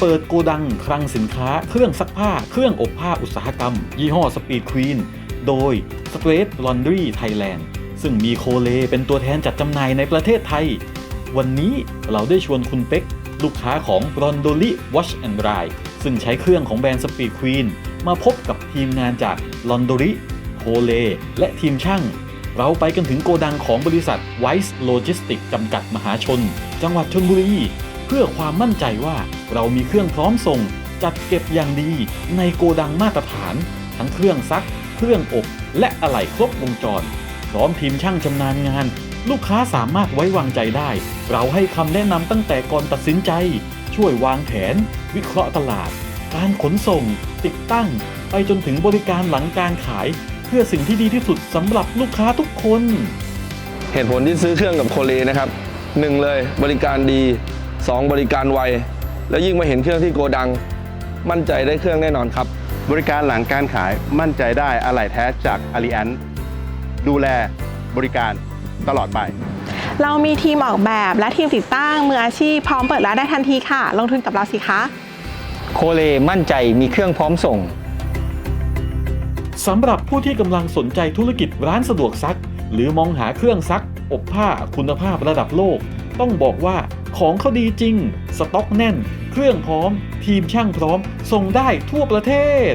เปิดโกดังคลังสินค้า เครื่องซักผ้า เครื่องอบผ้าอุตสาหกรรม ยี่ห้อสปีดควีนโดย Straight Laundry Thailand ซึ่งมีโคเลเป็นตัวแทนจัดจำหน่ายในประเทศไทย วันนี้เราได้ชวนคุณเป็ก ลูกค้าของ r o n d o l i Wash and Dry ซึ่งใช้เครื่องของแบรนด์ Speed Queen มาพบกับทีมงานจาก l o n d o l i โคเลและทีมช่าง เราไปกันถึงโกดังของบริษัท Wise Logistics จำกัดมหาชน จังหวัดชนบุรี เพื่อความมั่นใจว่าเรามีเครื่องพร้อมส่ง จัดเก็บอย่างดีในโกดังมาตรฐาน ทั้งเครื่องซัก เครื่องอบ และอะไหล่ครบวงจร พร้อมทีมช่างชำนาญงาน ลูกค้าสามารถไว้วางใจได้ เราให้คำแนะนำตั้งแต่ก่อนตัดสินใจ ช่วยวางแผน วิเคราะห์ตลาด การขนส่ง ติดตั้ง ไปจนถึงบริการหลังการขาย เพื่อสิ่งที่ดีที่สุดสำหรับลูกค้าทุกคน เหตุผลที่ซื้อเครื่องกับโคเลนะครับหนึ่งเลยบริการดี 2 บริการไว แล้วยิ่งมาเห็นเครื่องที่โกดัง มั่นใจได้เครื่องแน่นอนครับ บริการหลังการขายมั่นใจได้อะไหล่แท้จากอาริอันดูแลบริการตลอดไป เรามีทีมออกแบบและทีมติดตั้งมืออาชีพพร้อมเปิดร้านได้ทันทีค่ะ ลงทุนกับเราสิคะโคเลมั่นใจมีเครื่องพร้อมส่งสำหรับผู้ที่กำลังสนใจธุรกิจร้านสะดวกซัก หรือมองหาเครื่องซัก อบผ้าคุณภาพระดับโลก ต้องบอกว่า ของเขาดีจริง สต็อกแน่น เครื่องพร้อม ทีมช่างพร้อม ส่งได้ทั่วประเทศ